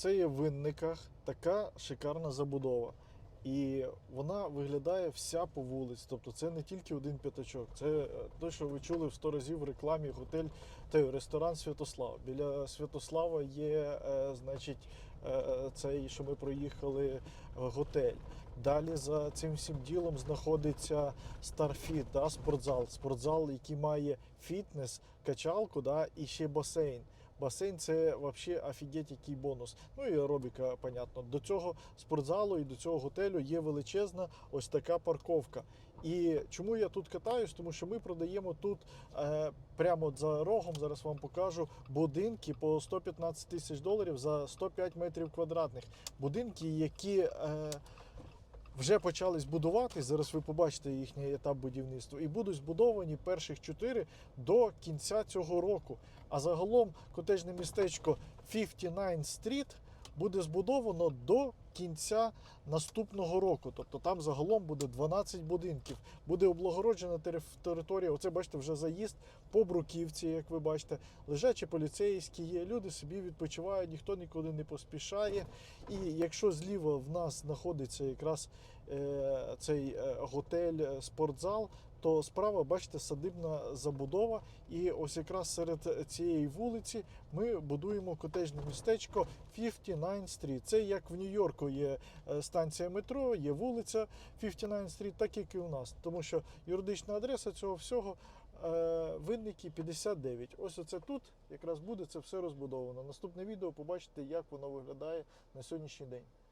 Це є в винниках така шикарна забудова. І вона виглядає вся по вулиці. Тобто це не тільки один п'ятачок. Це е, те, що ви чули в 100 разів в рекламі готель той ресторан Святослав. Біля Святослава є, е, значить, е, цей, що ми проїхали, е, готель. Далі за цим всім ділом знаходиться Starfit, да, спортзал. Спортзал, який має фітнес, качалку да, і ще басейн. Басейн це взагалі офігеть який бонус. Ну і аеробіка, понятно. До цього спортзалу і до цього готелю є величезна ось така парковка. І чому я тут катаюсь? Тому що ми продаємо тут е, прямо за рогом, зараз вам покажу, будинки по 115 тисяч доларів за 105 метрів квадратних. Будинки, які. Е, вже почали збудуватись. Зараз ви побачите їхній етап будівництва, і будуть збудовані перших чотири до кінця цього року. А загалом котежне містечко 59 Street буде збудовано до кінця наступного року. Тобто там загалом буде 12 будинків. Буде облагороджена територія. Оце бачите, вже заїзд по бруківці, як ви бачите. Лежачі поліцейські є. Люди собі відпочивають, ніхто нікуди не поспішає. І якщо зліва в нас знаходиться якраз цей е, готель, е, спортзал, то справа, бачите, садибна забудова. І ось якраз серед цієї вулиці ми будуємо котежне містечко 59 Street. Це як в Нью-Йорку є е, станція метро, є вулиця 59 Street, так як і у нас. Тому що юридична адреса цього всього е, винники 59. Ось оце тут якраз буде це все розбудовано. Наступне відео побачите, як воно виглядає на сьогоднішній день.